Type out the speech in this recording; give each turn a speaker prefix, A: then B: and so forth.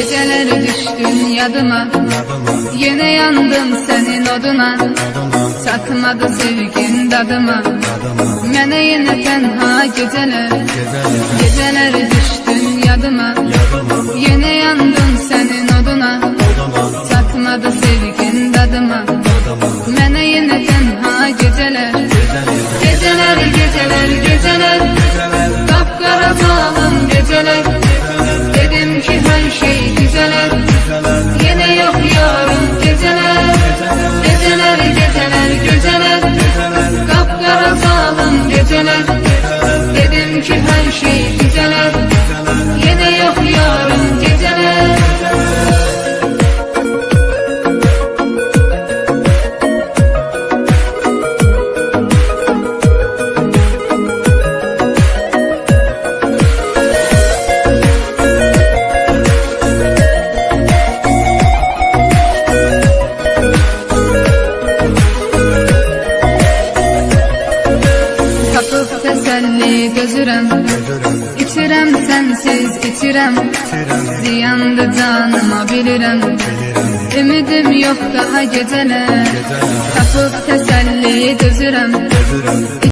A: Geceler düştün yadıma. Yine yandım senin oduna. Çatmadı sevgin dadıma. Mene yine tenha geceler. Geceler düştün yadıma. Yine yandım senin oduna. Çatmadı sevgin dadıma. Mene yine tenha geceler. Geceler geceler geceler. Kapkara zalim geceler. Dedim ki her şey geceler Dedim ki her şey teselli gözürem İçirem sensiz içirem. Ziyandı canıma bilirem Ümidim yok daha geceler Tapıp teselli gözürem